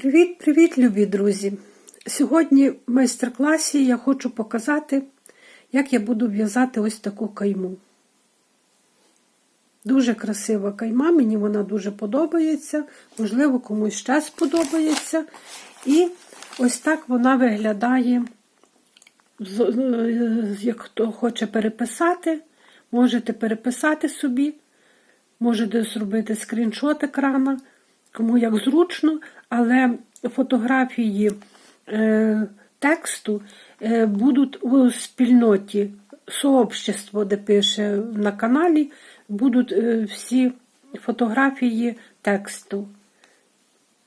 Привіт-привіт, любі друзі! Сьогодні в майстер-класі я хочу показати, як я буду в'язати ось таку кайму. Дуже красива кайма, мені вона дуже подобається, можливо, комусь ще сподобається. І ось так вона виглядає, як хто хоче переписати, можете переписати собі, можете зробити скріншот екрана, кому як зручно, але фотографії е, тексту е, будуть у спільноті сообщество, де пише на каналі, будуть е, всі фотографії тексту.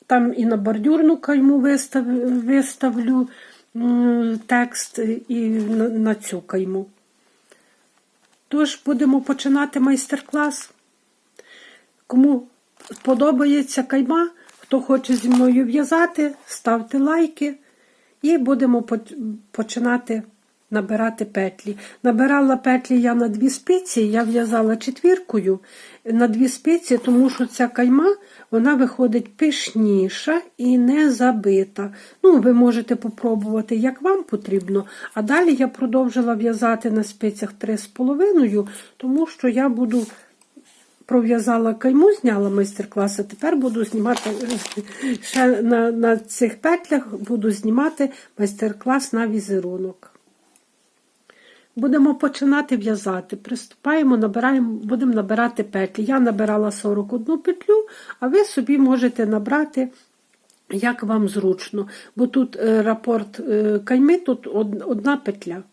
Там і на бордюрну кайму вистав, виставлю м, текст і на, на цю кайму. Тож будемо починати майстер-клас. Кому подобається кайма, хто хоче зі мною в'язати, ставте лайки і будемо починати набирати петлі. Набирала петлі я на дві спиці, я в'язала четвіркою на дві спиці, тому що ця кайма вона виходить пишніша і не забита. Ну, ви можете попробувати, як вам потрібно. А далі я продовжила в'язати на спицях 3,5, тому що я буду пров'язала кайму, зняла майстер-клас, а тепер буду знімати ще на на цих петлях буду знімати майстер-клас на візерунок. Будемо починати в'язати. Приступаємо, набираємо, будемо набирати петлі. Я набирала 41 петлю, а ви собі можете набрати, як вам зручно. Бо тут е, рапорт е, кайми, тут одна петля.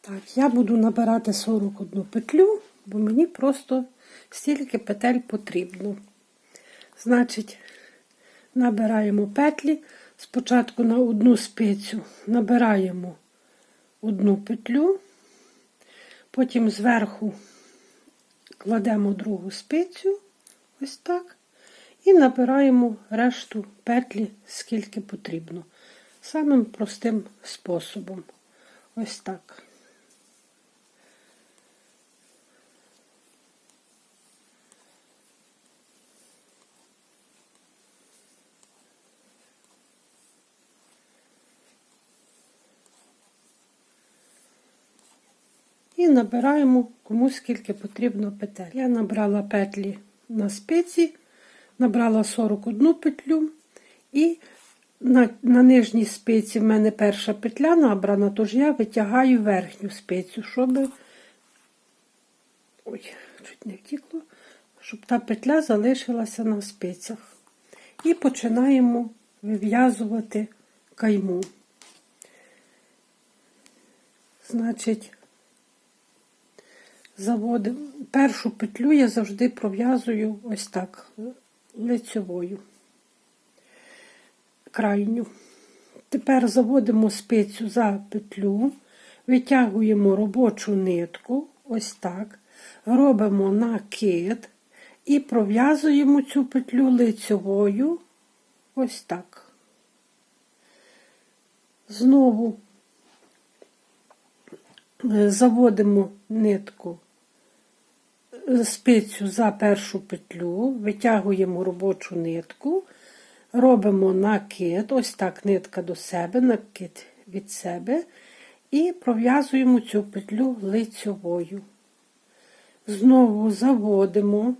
Так, я буду набирати 41 петлю бо мені просто стільки петель потрібно. Значить, набираємо петлі. Спочатку на одну спицю набираємо одну петлю, потім зверху кладемо другу спицю, ось так, і набираємо решту петлі, скільки потрібно. Самим простим способом. Ось так. І набираємо кому скільки потрібно петель. Я набрала петлі на спиці, набрала 41 петлю, і на на нижній спиці в мене перша петля набрана, тож я витягаю верхню спицю, щоб ой, чуть не втікло, щоб та петля залишилася на спицях. І починаємо вив'язувати кайму. Значить, заводимо. Першу петлю я завжди пров'язую ось так, лицьовою, крайню. Тепер заводимо спицю за петлю, витягуємо робочу нитку, ось так, робимо накид і пров'язуємо цю петлю лицьовою, ось так. Знову е, заводимо нитку спицю за першу петлю, витягуємо робочу нитку, робимо накид, ось так нитка до себе, накид від себе, і пров'язуємо цю петлю лицьовою. Знову заводимо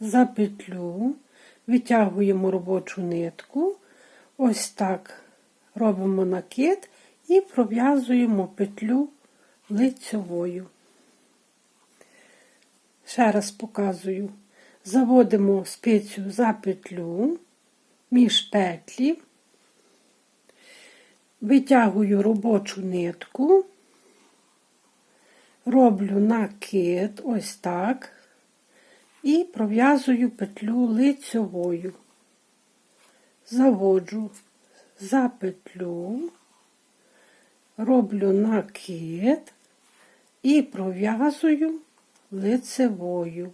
за петлю, витягуємо робочу нитку, ось так робимо накид і пров'язуємо петлю лицьовою. Ще раз показую. Заводимо спицю за петлю між петлі, витягую робочу нитку, роблю накид ось так, і пров'язую петлю лицьовою. Заводжу за петлю, роблю накид. І пров'язую лицевою.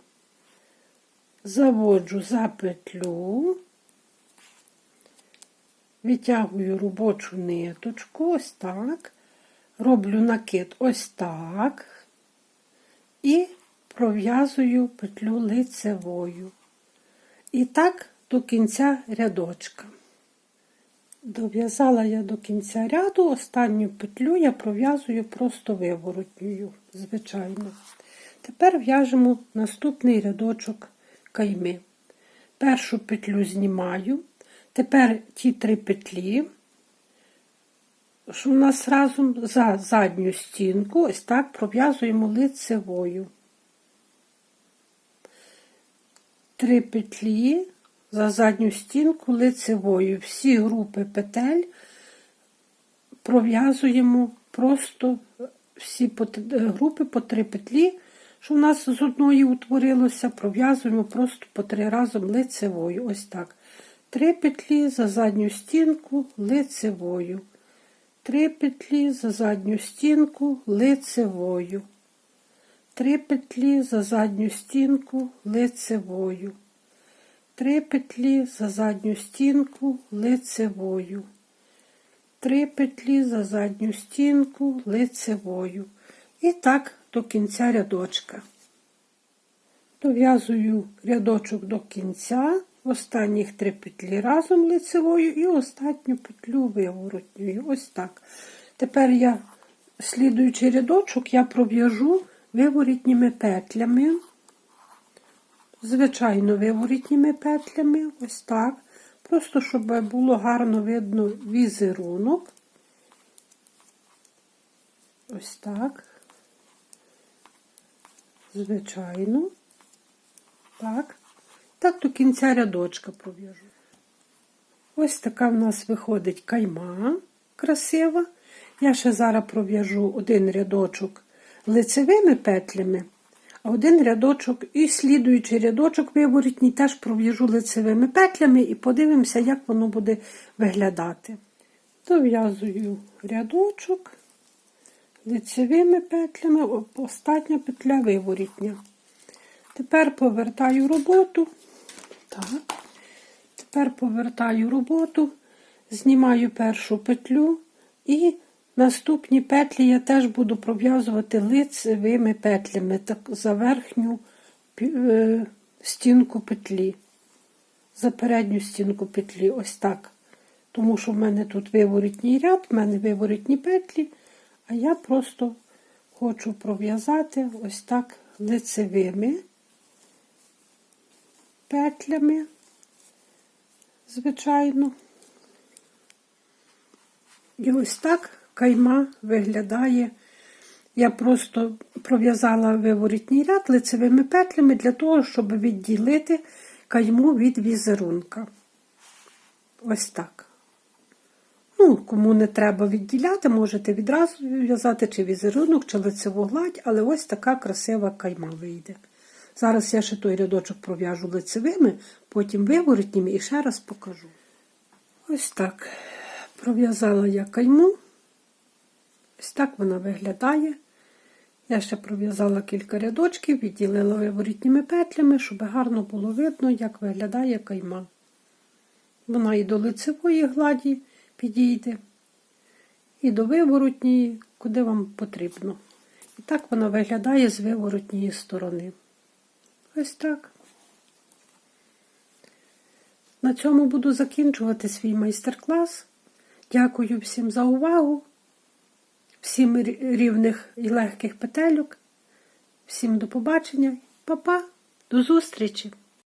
Заводжу за петлю, витягую робочу ниточку, ось так, роблю накид ось так і пров'язую петлю лицевою. І так до кінця рядочка. Дов'язала я до кінця ряду, останню петлю я пров'язую просто виворотньою, звичайно. Тепер в'яжемо наступний рядочок кайми. Першу петлю знімаю. Тепер ті три петлі, що у нас разом за задню стінку, ось так пров'язуємо лицевою. Три петлі за задню стінку лицевою. Всі групи петель пров'язуємо просто всі е, групи по три петлі, що в нас з одної утворилося, пров'язуємо просто по три разом лицевою. Ось так. Три петлі за задню стінку лицевою. Три петлі за задню стінку лицевою. Три петлі за задню стінку лицевою. Три петлі за задню стінку лицевою. Три петлі за задню стінку лицевою. І так до кінця рядочка. Дов'язую рядочок до кінця, останніх три петлі разом лицевою і останню петлю виворотньою. Ось так. Тепер я слідуючий рядочок я пров'яжу виворітніми петлями. Звичайно, виворітніми петлями, ось так. Просто щоб було гарно видно візерунок. Ось так. Звичайно. Так. Так до кінця рядочка пров'яжу. Ось така в нас виходить кайма красива. Я ще зараз пров'яжу один рядочок лицевими петлями, а один рядочок і слідуючий рядочок виворітній теж пров'яжу лицевими петлями і подивимося, як воно буде виглядати. Дов'язую рядочок лицевими петлями, остання петля виворітня. Тепер повертаю роботу. Так. Тепер повертаю роботу, знімаю першу петлю і наступні петлі я теж буду пров'язувати лицевими петлями так, за верхню е, стінку петлі, за передню стінку петлі, ось так. Тому що в мене тут виворітній ряд, в мене виворітні петлі, а я просто хочу пров'язати ось так лицевими петлями, звичайно. І ось так кайма виглядає. Я просто пров'язала виворітній ряд лицевими петлями для того, щоб відділити кайму від візерунка. Ось так. Кому не треба відділяти, можете відразу в'язати чи візерунок, чи лицеву гладь, але ось така красива кайма вийде. Зараз я ще той рядочок пров'яжу лицевими, потім виворотніми і ще раз покажу. Ось так. Пров'язала я кайму. Ось так вона виглядає. Я ще пров'язала кілька рядочків, відділила виворітніми петлями, щоб гарно було видно, як виглядає кайма. Вона і до лицевої гладі підійде, і до виворотньої, куди вам потрібно. І так вона виглядає з виворотньої сторони. Ось так. На цьому буду закінчувати свій майстер-клас. Дякую всім за увагу, всім рівних і легких петельок. Всім до побачення. Па-па, до зустрічі!